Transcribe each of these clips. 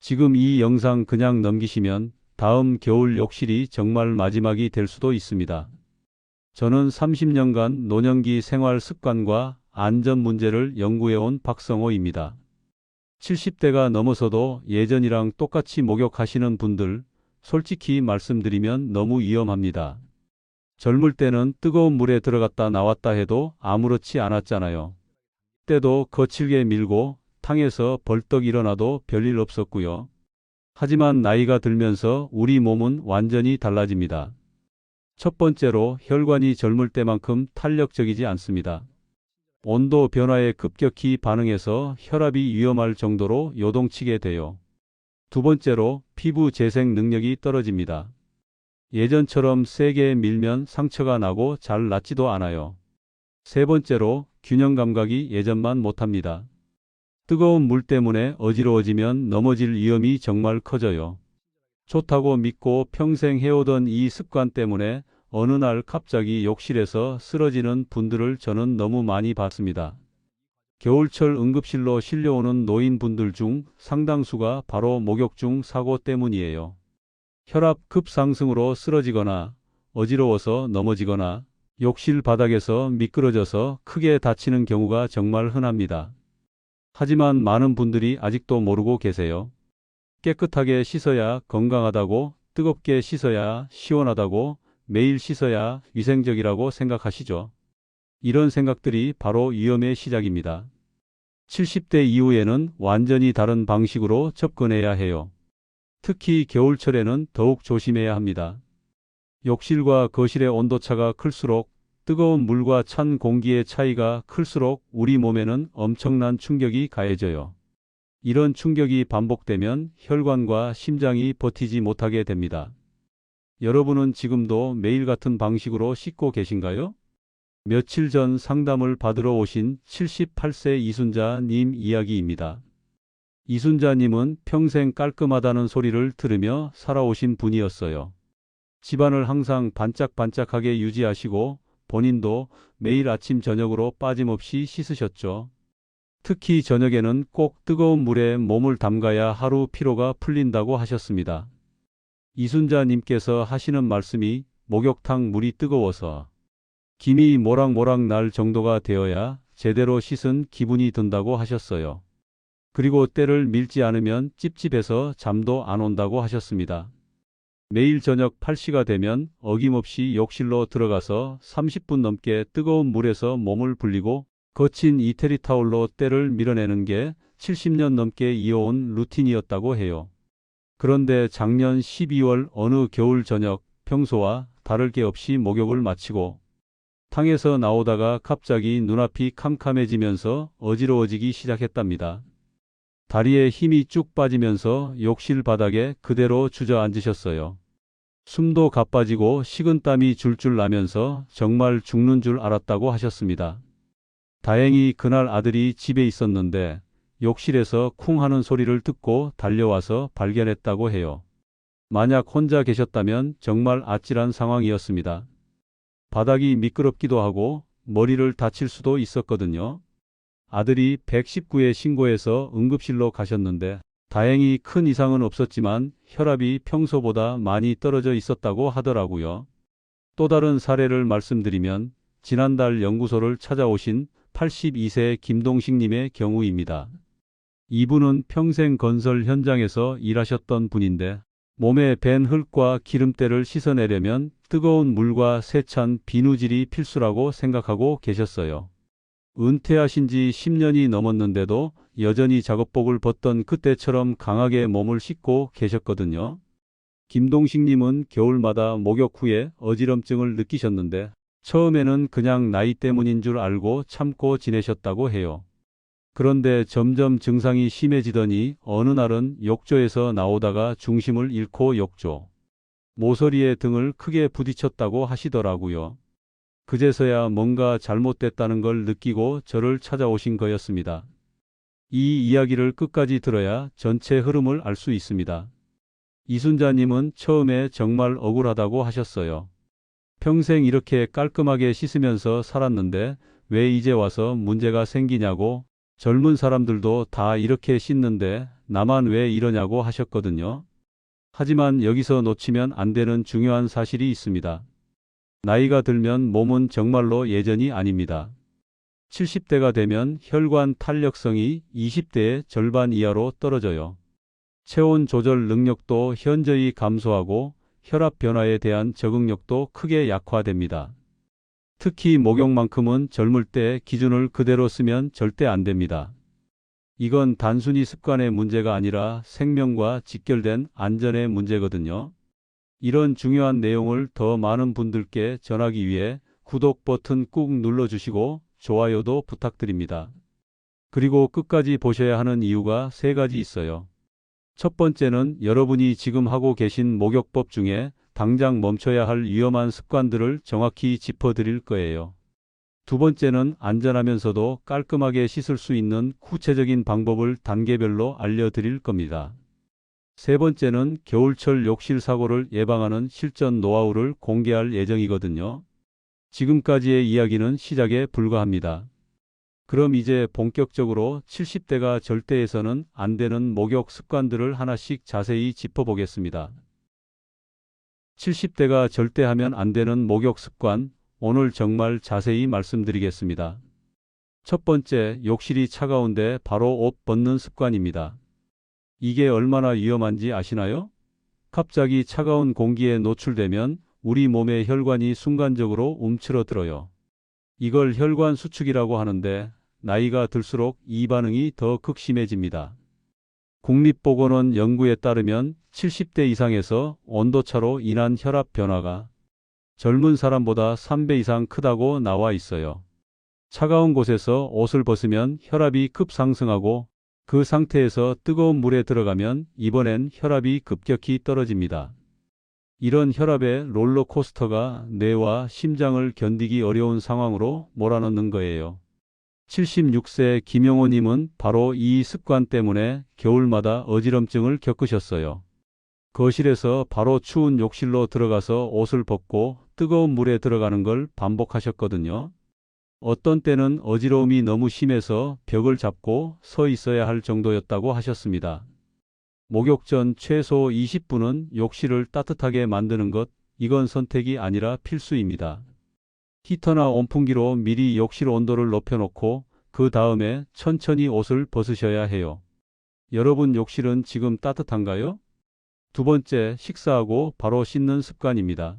지금 이 영상 그냥 넘기시면 다음 겨울 욕실이 정말 마지막이 될 수도 있습니다. 저는 30년간 노년기 생활 습관과 안전 문제를 연구해온 박성호입니다. 70대가 넘어서도 예전이랑 똑같이 목욕하시는 분들 솔직히 말씀드리면 너무 위험합니다. 젊을 때는 뜨거운 물에 들어갔다 나왔다 해도 아무렇지 않았잖아요. 때도 거칠게 밀고 탕에서 벌떡 일어나도 별일 없었고요. 하지만 나이가 들면서 우리 몸은 완전히 달라집니다. 첫 번째로 혈관이 젊을 때만큼 탄력적이지 않습니다. 온도 변화에 급격히 반응해서 혈압이 위험할 정도로 요동치게 돼요. 두 번째로 피부 재생 능력이 떨어집니다. 예전처럼 세게 밀면 상처가 나고 잘 낫지도 않아요. 세 번째로 균형 감각이 예전만 못합니다. 뜨거운 물 때문에 어지러워지면 넘어질 위험이 정말 커져요. 좋다고 믿고 평생 해오던 이 습관 때문에 어느 날 갑자기 욕실에서 쓰러지는 분들을 저는 너무 많이 봤습니다. 겨울철 응급실로 실려오는 노인분들 중 상당수가 바로 목욕 중 사고 때문이에요. 혈압 급상승으로 쓰러지거나 어지러워서 넘어지거나 욕실 바닥에서 미끄러져서 크게 다치는 경우가 정말 흔합니다. 하지만 많은 분들이 아직도 모르고 계세요. 깨끗하게 씻어야 건강하다고 뜨겁게 씻어야 시원하다고 매일 씻어야 위생적이라고 생각하시죠. 이런 생각들이 바로 위험의 시작입니다. 70대 이후에는 완전히 다른 방식으로 접근해야 해요. 특히 겨울철에는 더욱 조심해야 합니다. 욕실과 거실의 온도차가 클수록 뜨거운 물과 찬 공기의 차이가 클수록 우리 몸에는 엄청난 충격이 가해져요. 이런 충격이 반복되면 혈관과 심장이 버티지 못하게 됩니다. 여러분은 지금도 매일 같은 방식으로 씻고 계신가요? 며칠 전 상담을 받으러 오신 78세 이순자님 이야기입니다. 이순자님은 평생 깔끔하다는 소리를 들으며 살아오신 분이었어요. 집안을 항상 반짝반짝하게 유지하시고 본인도 매일 아침 저녁으로 빠짐없이 씻으셨죠. 특히 저녁에는 꼭 뜨거운 물에 몸을 담가야 하루 피로가 풀린다고 하셨습니다. 이순자님께서 하시는 말씀이 목욕탕 물이 뜨거워서 김이 모락모락 날 정도가 되어야 제대로 씻은 기분이 든다고 하셨어요. 그리고 때를 밀지 않으면 찝찝해서 잠도 안 온다고 하셨습니다. 매일 저녁 8시가 되면 어김없이 욕실로 들어가서 30분 넘게 뜨거운 물에서 몸을 불리고 거친 이태리 타올로 때를 밀어내는 게 70년 넘게 이어온 루틴이었다고 해요. 그런데 작년 12월 어느 겨울 저녁 평소와 다를 게 없이 목욕을 마치고 탕에서 나오다가 갑자기 눈앞이 캄캄해지면서 어지러워지기 시작했답니다. 다리에 힘이 쭉 빠지면서 욕실 바닥에 그대로 주저앉으셨어요. 숨도 가빠지고 식은땀이 줄줄 나면서 정말 죽는 줄 알았다고 하셨습니다. 다행히 그날 아들이 집에 있었는데 욕실에서 쿵 하는 소리를 듣고 달려와서 발견했다고 해요. 만약 혼자 계셨다면 정말 아찔한 상황이었습니다. 바닥이 미끄럽기도 하고 머리를 다칠 수도 있었거든요. 아들이 119에 신고해서 응급실로 가셨는데 다행히 큰 이상은 없었지만 혈압이 평소보다 많이 떨어져 있었다고 하더라고요. 또 다른 사례를 말씀드리면 지난달 연구소를 찾아오신 82세 김동식님의 경우입니다. 이분은 평생 건설 현장에서 일하셨던 분인데 몸에 밴 흙과 기름때를 씻어내려면 뜨거운 물과 세찬 비누질이 필수라고 생각하고 계셨어요. 은퇴하신 지 10년이 넘었는데도 여전히 작업복을 벗던 그때처럼 강하게 몸을 씻고 계셨거든요. 김동식님은 겨울마다 목욕 후에 어지럼증을 느끼셨는데 처음에는 그냥 나이 때문인 줄 알고 참고 지내셨다고 해요. 그런데 점점 증상이 심해지더니 어느 날은 욕조에서 나오다가 중심을 잃고 욕조. 모서리에 등을 크게 부딪혔다고 하시더라고요. 그제서야 뭔가 잘못됐다는 걸 느끼고 저를 찾아오신 거였습니다. 이 이야기를 끝까지 들어야 전체 흐름을 알 수 있습니다. 이순자님은 처음에 정말 억울하다고 하셨어요. 평생 이렇게 깔끔하게 씻으면서 살았는데 왜 이제 와서 문제가 생기냐고 젊은 사람들도 다 이렇게 씻는데 나만 왜 이러냐고 하셨거든요. 하지만 여기서 놓치면 안 되는 중요한 사실이 있습니다. 나이가 들면 몸은 정말로 예전이 아닙니다. 70대가 되면 혈관 탄력성이 20대의 절반 이하로 떨어져요. 체온 조절 능력도 현저히 감소하고 혈압 변화에 대한 적응력도 크게 약화됩니다. 특히 목욕만큼은 젊을 때 기준을 그대로 쓰면 절대 안 됩니다. 이건 단순히 습관의 문제가 아니라 생명과 직결된 안전의 문제거든요. 이런 중요한 내용을 더 많은 분들께 전하기 위해 구독 버튼 꾹 눌러주시고 좋아요도 부탁드립니다. 그리고 끝까지 보셔야 하는 이유가 세 가지 있어요. 첫 번째는 여러분이 지금 하고 계신 목욕법 중에 당장 멈춰야 할 위험한 습관들을 정확히 짚어드릴 거예요. 두 번째는 안전하면서도 깔끔하게 씻을 수 있는 구체적인 방법을 단계별로 알려드릴 겁니다. 세 번째는 겨울철 욕실 사고를 예방하는 실전 노하우를 공개할 예정이거든요. 지금까지의 이야기는 시작에 불과합니다. 그럼 이제 본격적으로 70대가 절대해서는 안 되는 목욕 습관들을 하나씩 자세히 짚어보겠습니다. 70대가 절대 하면 안 되는 목욕 습관, 오늘 정말 자세히 말씀드리겠습니다. 첫 번째, 욕실이 차가운데 바로 옷 벗는 습관입니다. 이게 얼마나 위험한지 아시나요? 갑자기 차가운 공기에 노출되면 우리 몸의 혈관이 순간적으로 움츠러들어요. 이걸 혈관 수축이라고 하는데 나이가 들수록 이 반응이 더 극심해집니다. 국립보건원 연구에 따르면 70대 이상에서 온도차로 인한 혈압 변화가 젊은 사람보다 3배 이상 크다고 나와 있어요. 차가운 곳에서 옷을 벗으면 혈압이 급상승하고 그 상태에서 뜨거운 물에 들어가면 이번엔 혈압이 급격히 떨어집니다. 이런 혈압의 롤러코스터가 뇌와 심장을 견디기 어려운 상황으로 몰아넣는 거예요. 76세 김용호님은 바로 이 습관 때문에 겨울마다 어지럼증을 겪으셨어요. 거실에서 바로 추운 욕실로 들어가서 옷을 벗고 뜨거운 물에 들어가는 걸 반복하셨거든요. 어떤 때는 어지러움이 너무 심해서 벽을 잡고 서 있어야 할 정도였다고 하셨습니다. 목욕 전 최소 20분은 욕실을 따뜻하게 만드는 것, 이건 선택이 아니라 필수입니다. 히터나 온풍기로 미리 욕실 온도를 높여놓고 그 다음에 천천히 옷을 벗으셔야 해요. 여러분 욕실은 지금 따뜻한가요? 두 번째, 식사하고 바로 씻는 습관입니다.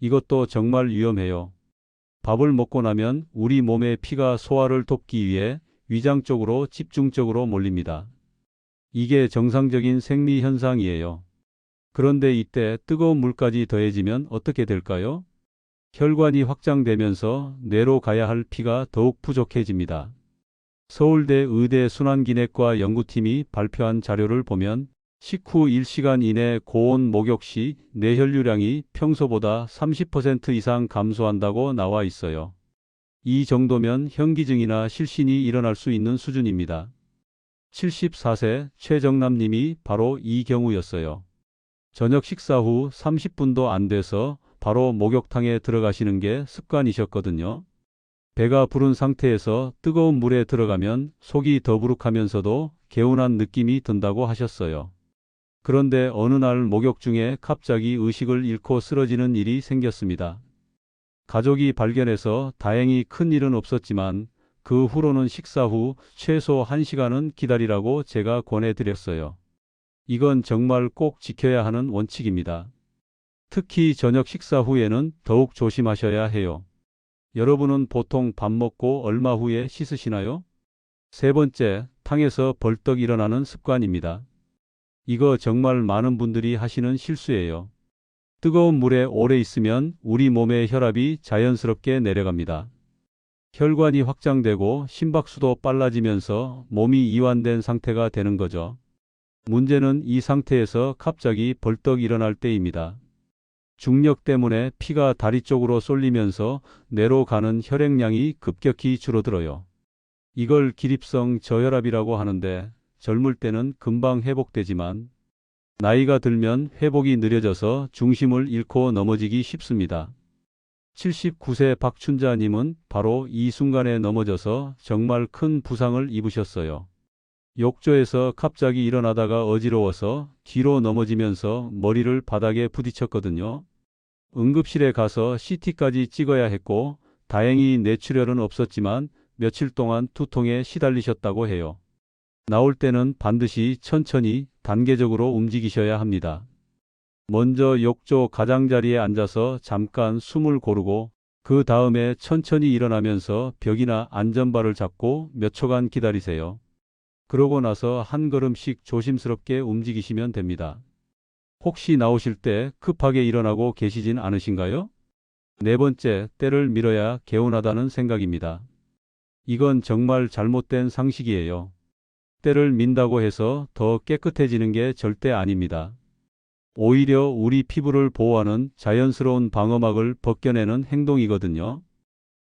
이것도 정말 위험해요. 밥을 먹고 나면 우리 몸의 피가 소화를 돕기 위해 위장 쪽으로 집중적으로 몰립니다. 이게 정상적인 생리 현상이에요. 그런데 이때 뜨거운 물까지 더해지면 어떻게 될까요? 혈관이 확장되면서 뇌로 가야 할 피가 더욱 부족해집니다. 서울대 의대 순환기내과 연구팀이 발표한 자료를 보면 식후 1시간 이내 고온 목욕 시 뇌혈류량이 평소보다 30% 이상 감소한다고 나와 있어요. 이 정도면 현기증이나 실신이 일어날 수 있는 수준입니다. 74세 최정남 님이 바로 이 경우였어요. 저녁 식사 후 30분도 안 돼서 바로 목욕탕에 들어가시는 게 습관이셨거든요. 배가 부른 상태에서 뜨거운 물에 들어가면 속이 더부룩하면서도 개운한 느낌이 든다고 하셨어요. 그런데 어느 날 목욕 중에 갑자기 의식을 잃고 쓰러지는 일이 생겼습니다. 가족이 발견해서 다행히 큰 일은 없었지만 그 후로는 식사 후 최소 1시간은 기다리라고 제가 권해드렸어요. 이건 정말 꼭 지켜야 하는 원칙입니다. 특히 저녁 식사 후에는 더욱 조심하셔야 해요. 여러분은 보통 밥 먹고 얼마 후에 씻으시나요? 세 번째, 탕에서 벌떡 일어나는 습관입니다. 이거 정말 많은 분들이 하시는 실수예요. 뜨거운 물에 오래 있으면 우리 몸의 혈압이 자연스럽게 내려갑니다. 혈관이 확장되고 심박수도 빨라지면서 몸이 이완된 상태가 되는 거죠. 문제는 이 상태에서 갑자기 벌떡 일어날 때입니다. 중력 때문에 피가 다리 쪽으로 쏠리면서 뇌로 가는 혈액량이 급격히 줄어들어요. 이걸 기립성 저혈압이라고 하는데 젊을 때는 금방 회복되지만 나이가 들면 회복이 느려져서 중심을 잃고 넘어지기 쉽습니다. 79세 박춘자님은 바로 이 순간에 넘어져서 정말 큰 부상을 입으셨어요. 욕조에서 갑자기 일어나다가 어지러워서 뒤로 넘어지면서 머리를 바닥에 부딪혔거든요. 응급실에 가서 CT까지 찍어야 했고 다행히 뇌출혈은 없었지만 며칠 동안 두통에 시달리셨다고 해요. 나올 때는 반드시 천천히 단계적으로 움직이셔야 합니다. 먼저 욕조 가장자리에 앉아서 잠깐 숨을 고르고 그 다음에 천천히 일어나면서 벽이나 안전바를 잡고 몇 초간 기다리세요. 그러고 나서 한 걸음씩 조심스럽게 움직이시면 됩니다. 혹시 나오실 때 급하게 일어나고 계시진 않으신가요? 네 번째, 때를 밀어야 개운하다는 생각입니다. 이건 정말 잘못된 상식이에요. 때를 민다고 해서 더 깨끗해지는 게 절대 아닙니다. 오히려 우리 피부를 보호하는 자연스러운 방어막을 벗겨내는 행동이거든요.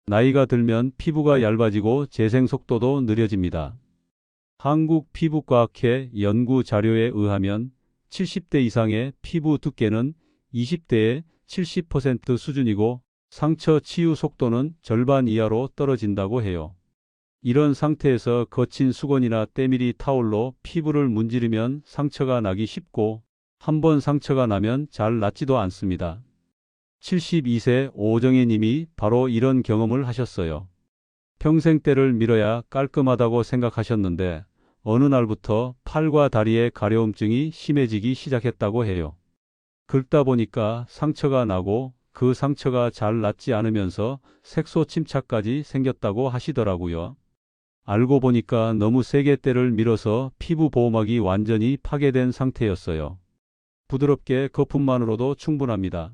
나이가 들면 피부가 얇아지고 재생 속도도 느려집니다. 한국 피부과학회 연구 자료에 의하면 70대 이상의 피부 두께는 20대의 70% 수준이고 상처 치유 속도는 절반 이하로 떨어진다고 해요. 이런 상태에서 거친 수건이나 때밀이 타올로 피부를 문지르면 상처가 나기 쉽고 한 번 상처가 나면 잘 낫지도 않습니다. 72세 오정혜 님이 바로 이런 경험을 하셨어요. 평생 때를 밀어야 깔끔하다고 생각하셨는데 어느 날부터 팔과 다리의 가려움증이 심해지기 시작했다고 해요. 긁다 보니까 상처가 나고 그 상처가 잘 낫지 않으면서 색소 침착까지 생겼다고 하시더라고요. 알고 보니까 너무 세게 때를 밀어서 피부 보호막이 완전히 파괴된 상태였어요. 부드럽게 거품만으로도 충분합니다.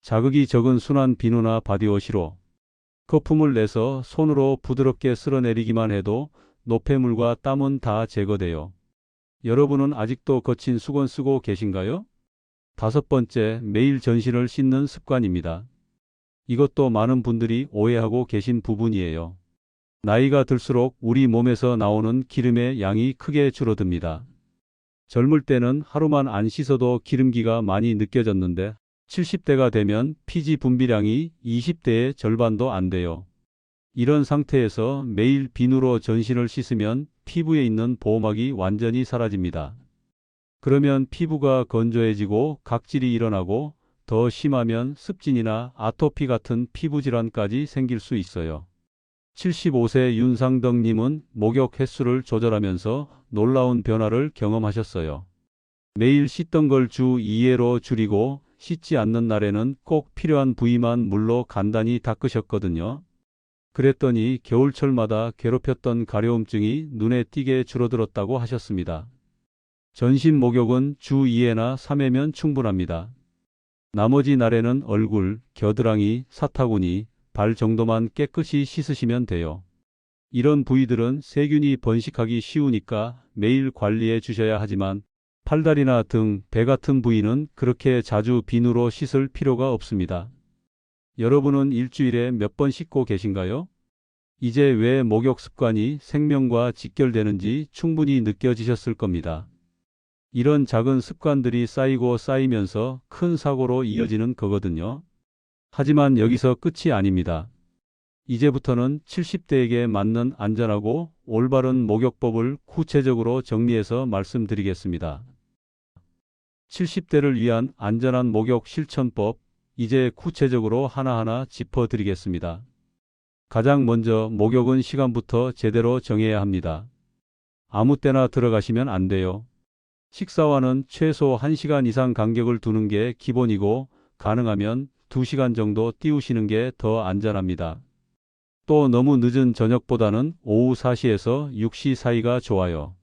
자극이 적은 순한 비누나 바디워시로 거품을 내서 손으로 부드럽게 쓸어내리기만 해도 노폐물과 땀은 다 제거돼요. 여러분은 아직도 거친 수건 쓰고 계신가요? 다섯 번째, 매일 전신을 씻는 습관입니다. 이것도 많은 분들이 오해하고 계신 부분이에요. 나이가 들수록 우리 몸에서 나오는 기름의 양이 크게 줄어듭니다. 젊을 때는 하루만 안 씻어도 기름기가 많이 느껴졌는데 70대가 되면 피지 분비량이 20대의 절반도 안 돼요. 이런 상태에서 매일 비누로 전신을 씻으면 피부에 있는 보호막이 완전히 사라집니다. 그러면 피부가 건조해지고 각질이 일어나고 더 심하면 습진이나 아토피 같은 피부 질환까지 생길 수 있어요. 75세 윤상덕님은 목욕 횟수를 조절하면서 놀라운 변화를 경험하셨어요. 매일 씻던 걸 주 2회로 줄이고 씻지 않는 날에는 꼭 필요한 부위만 물로 간단히 닦으셨거든요. 그랬더니 겨울철마다 괴롭혔던 가려움증이 눈에 띄게 줄어들었다고 하셨습니다. 전신 목욕은 주 2회나 3회면 충분합니다. 나머지 날에는 얼굴, 겨드랑이, 사타구니, 발 정도만 깨끗이 씻으시면 돼요. 이런 부위들은 세균이 번식하기 쉬우니까 매일 관리해 주셔야 하지만 팔다리나 등, 배 같은 부위는 그렇게 자주 비누로 씻을 필요가 없습니다. 여러분은 일주일에 몇 번 씻고 계신가요? 이제 왜 목욕 습관이 생명과 직결되는지 충분히 느껴지셨을 겁니다. 이런 작은 습관들이 쌓이고 쌓이면서 큰 사고로 이어지는 거거든요. 하지만 여기서 끝이 아닙니다. 이제부터는 70대에게 맞는 안전하고 올바른 목욕법을 구체적으로 정리해서 말씀드리겠습니다. 70대를 위한 안전한 목욕 실천법, 이제 구체적으로 하나하나 짚어드리겠습니다. 가장 먼저 목욕은 시간부터 제대로 정해야 합니다. 아무 때나 들어가시면 안 돼요. 식사와는 최소 1시간 이상 간격을 두는 게 기본이고 가능하면 2시간 정도 띄우시는 게 더 안전합니다. 또 너무 늦은 저녁보다는 오후 4시에서 6시 사이가 좋아요.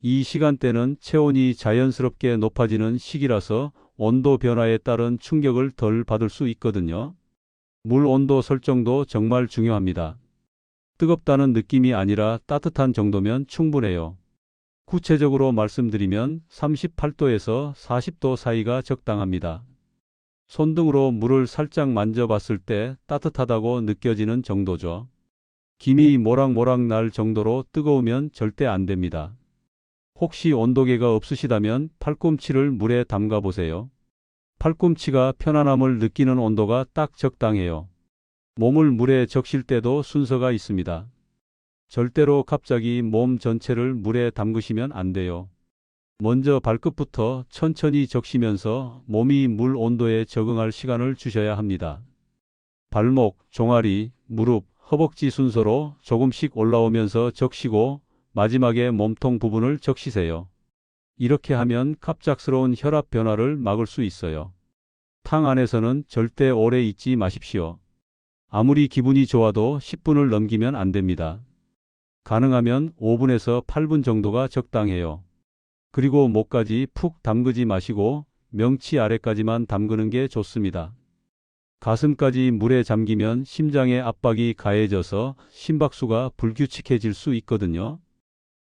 이 시간대는 체온이 자연스럽게 높아지는 시기라서 온도 변화에 따른 충격을 덜 받을 수 있거든요. 물 온도 설정도 정말 중요합니다. 뜨겁다는 느낌이 아니라 따뜻한 정도면 충분해요. 구체적으로 말씀드리면 38도에서 40도 사이가 적당합니다. 손등으로 물을 살짝 만져봤을 때 따뜻하다고 느껴지는 정도죠. 김이 모락모락 날 정도로 뜨거우면 절대 안 됩니다. 혹시 온도계가 없으시다면 팔꿈치를 물에 담가 보세요. 팔꿈치가 편안함을 느끼는 온도가 딱 적당해요. 몸을 물에 적실 때도 순서가 있습니다. 절대로 갑자기 몸 전체를 물에 담그시면 안 돼요. 먼저 발끝부터 천천히 적시면서 몸이 물 온도에 적응할 시간을 주셔야 합니다. 발목, 종아리, 무릎, 허벅지 순서로 조금씩 올라오면서 적시고 마지막에 몸통 부분을 적시세요. 이렇게 하면 갑작스러운 혈압 변화를 막을 수 있어요. 탕 안에서는 절대 오래 있지 마십시오. 아무리 기분이 좋아도 10분을 넘기면 안 됩니다. 가능하면 5분에서 8분 정도가 적당해요. 그리고 목까지 푹 담그지 마시고 명치 아래까지만 담그는 게 좋습니다. 가슴까지 물에 잠기면 심장의 압박이 가해져서 심박수가 불규칙해질 수 있거든요.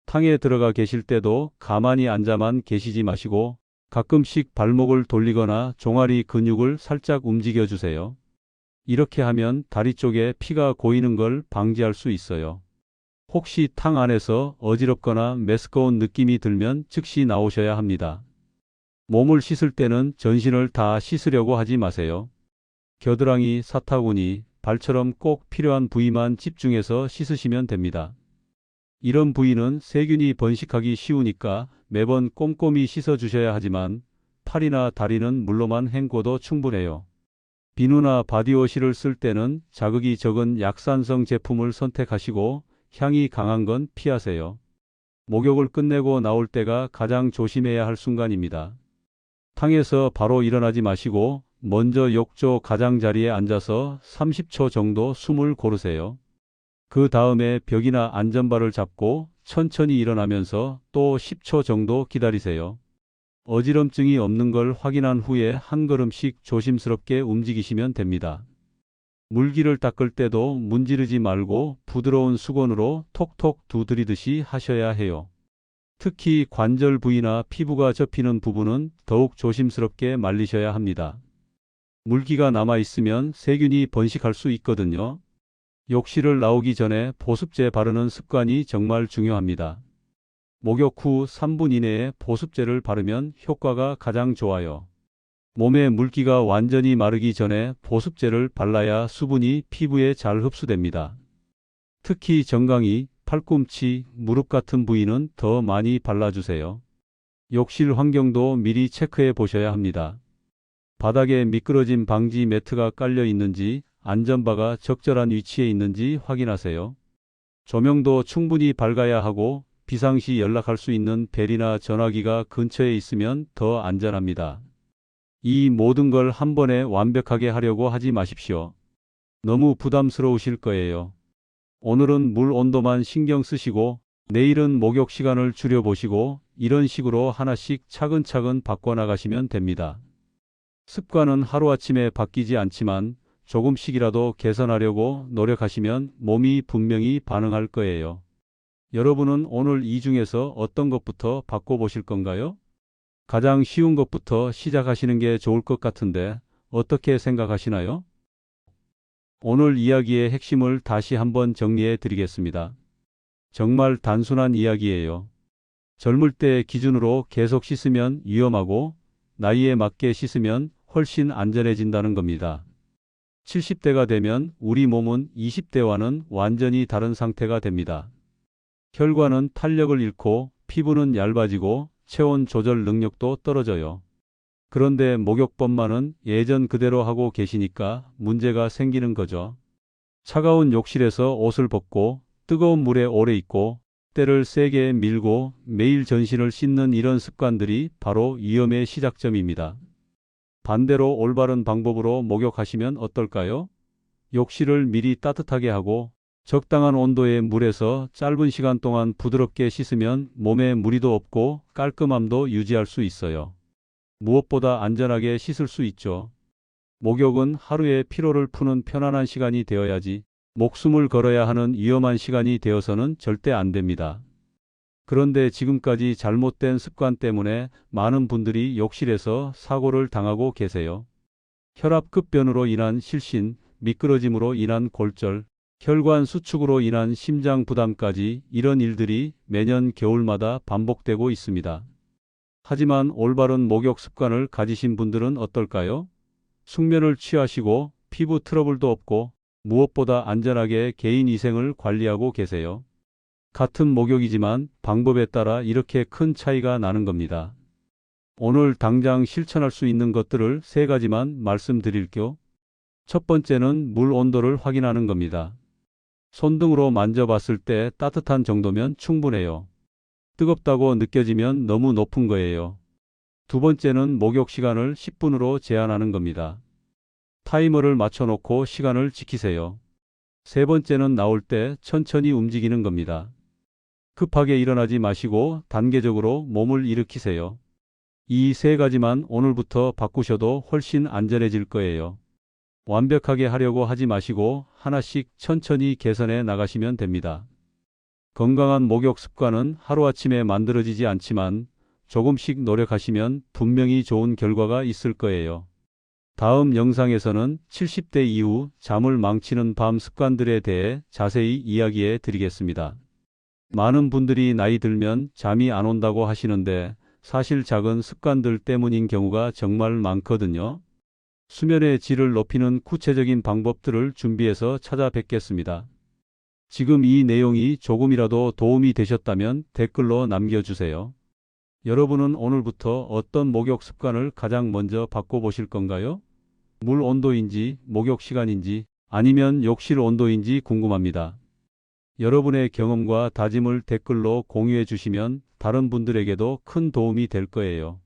탕에 들어가 계실 때도 가만히 앉아만 계시지 마시고 가끔씩 발목을 돌리거나 종아리 근육을 살짝 움직여 주세요. 이렇게 하면 다리 쪽에 피가 고이는 걸 방지할 수 있어요. 혹시 탕 안에서 어지럽거나 메스꺼운 느낌이 들면 즉시 나오셔야 합니다. 몸을 씻을 때는 전신을 다 씻으려고 하지 마세요. 겨드랑이, 사타구니, 발처럼 꼭 필요한 부위만 집중해서 씻으시면 됩니다. 이런 부위는 세균이 번식하기 쉬우니까 매번 꼼꼼히 씻어 주셔야 하지만 팔이나 다리는 물로만 헹궈도 충분해요. 비누나 바디워시를 쓸 때는 자극이 적은 약산성 제품을 선택하시고 향이 강한 건 피하세요. 목욕을 끝내고 나올 때가 가장 조심해야 할 순간입니다. 탕에서 바로 일어나지 마시고 먼저 욕조 가장자리에 앉아서 30초 정도 숨을 고르세요. 그 다음에 벽이나 안전바를 잡고 천천히 일어나면서 또 10초 정도 기다리세요. 어지럼증이 없는 걸 확인한 후에 한 걸음씩 조심스럽게 움직이시면 됩니다. 물기를 닦을 때도 문지르지 말고 부드러운 수건으로 톡톡 두드리듯이 하셔야 해요. 특히 관절 부위나 피부가 접히는 부분은 더욱 조심스럽게 말리셔야 합니다. 물기가 남아 있으면 세균이 번식할 수 있거든요. 욕실을 나오기 전에 보습제 바르는 습관이 정말 중요합니다. 목욕 후 3분 이내에 보습제를 바르면 효과가 가장 좋아요. 몸에 물기가 완전히 마르기 전에 보습제를 발라야 수분이 피부에 잘 흡수됩니다. 특히 정강이, 팔꿈치, 무릎 같은 부위는 더 많이 발라주세요. 욕실 환경도 미리 체크해 보셔야 합니다. 바닥에 미끄러짐 방지 매트가 깔려 있는지 안전바가 적절한 위치에 있는지 확인하세요. 조명도 충분히 밝아야 하고 비상시 연락할 수 있는 벨이나 전화기가 근처에 있으면 더 안전합니다. 이 모든 걸 한 번에 완벽하게 하려고 하지 마십시오. 너무 부담스러우실 거예요. 오늘은 물 온도만 신경 쓰시고 내일은 목욕 시간을 줄여보시고 이런 식으로 하나씩 차근차근 바꿔나가시면 됩니다. 습관은 하루아침에 바뀌지 않지만 조금씩이라도 개선하려고 노력하시면 몸이 분명히 반응할 거예요. 여러분은 오늘 이 중에서 어떤 것부터 바꿔보실 건가요? 가장 쉬운 것부터 시작하시는 게 좋을 것 같은데 어떻게 생각하시나요? 오늘 이야기의 핵심을 다시 한번 정리해 드리겠습니다. 정말 단순한 이야기예요. 젊을 때 기준으로 계속 씻으면 위험하고 나이에 맞게 씻으면 훨씬 안전해진다는 겁니다. 70대가 되면 우리 몸은 20대와는 완전히 다른 상태가 됩니다. 혈관은 탄력을 잃고 피부는 얇아지고 체온 조절 능력도 떨어져요. 그런데 목욕법만은 예전 그대로 하고 계시니까 문제가 생기는 거죠. 차가운 욕실에서 옷을 벗고 뜨거운 물에 오래 있고 때를 세게 밀고 매일 전신을 씻는 이런 습관들이 바로 위험의 시작점입니다. 반대로 올바른 방법으로 목욕하시면 어떨까요? 욕실을 미리 따뜻하게 하고 적당한 온도의 물에서 짧은 시간 동안 부드럽게 씻으면 몸에 무리도 없고 깔끔함도 유지할 수 있어요. 무엇보다 안전하게 씻을 수 있죠. 목욕은 하루의 피로를 푸는 편안한 시간이 되어야지 목숨을 걸어야 하는 위험한 시간이 되어서는 절대 안 됩니다. 그런데 지금까지 잘못된 습관 때문에 많은 분들이 욕실에서 사고를 당하고 계세요. 혈압 급변으로 인한 실신, 미끄러짐으로 인한 골절, 혈관 수축으로 인한 심장 부담까지 이런 일들이 매년 겨울마다 반복되고 있습니다. 하지만 올바른 목욕 습관을 가지신 분들은 어떨까요? 숙면을 취하시고 피부 트러블도 없고 무엇보다 안전하게 개인 위생을 관리하고 계세요. 같은 목욕이지만 방법에 따라 이렇게 큰 차이가 나는 겁니다. 오늘 당장 실천할 수 있는 것들을 세 가지만 말씀드릴게요. 첫 번째는 물 온도를 확인하는 겁니다. 손등으로 만져봤을 때 따뜻한 정도면 충분해요. 뜨겁다고 느껴지면 너무 높은 거예요. 두 번째는 목욕 시간을 10분으로 제한하는 겁니다. 타이머를 맞춰놓고 시간을 지키세요. 세 번째는 나올 때 천천히 움직이는 겁니다. 급하게 일어나지 마시고 단계적으로 몸을 일으키세요. 이 세 가지만 오늘부터 바꾸셔도 훨씬 안전해질 거예요. 완벽하게 하려고 하지 마시고 하나씩 천천히 개선해 나가시면 됩니다. 건강한 목욕 습관은 하루아침에 만들어지지 않지만 조금씩 노력하시면 분명히 좋은 결과가 있을 거예요. 다음 영상에서는 70대 이후 잠을 망치는 밤 습관들에 대해 자세히 이야기해 드리겠습니다. 많은 분들이 나이 들면 잠이 안 온다고 하시는데 사실 작은 습관들 때문인 경우가 정말 많거든요. 수면의 질을 높이는 구체적인 방법들을 준비해서 찾아뵙겠습니다. 지금 이 내용이 조금이라도 도움이 되셨다면 댓글로 남겨주세요. 여러분은 오늘부터 어떤 목욕 습관을 가장 먼저 바꿔보실 건가요? 물 온도인지, 목욕 시간인지, 아니면 욕실 온도인지 궁금합니다. 여러분의 경험과 다짐을 댓글로 공유해 주시면 다른 분들에게도 큰 도움이 될 거예요.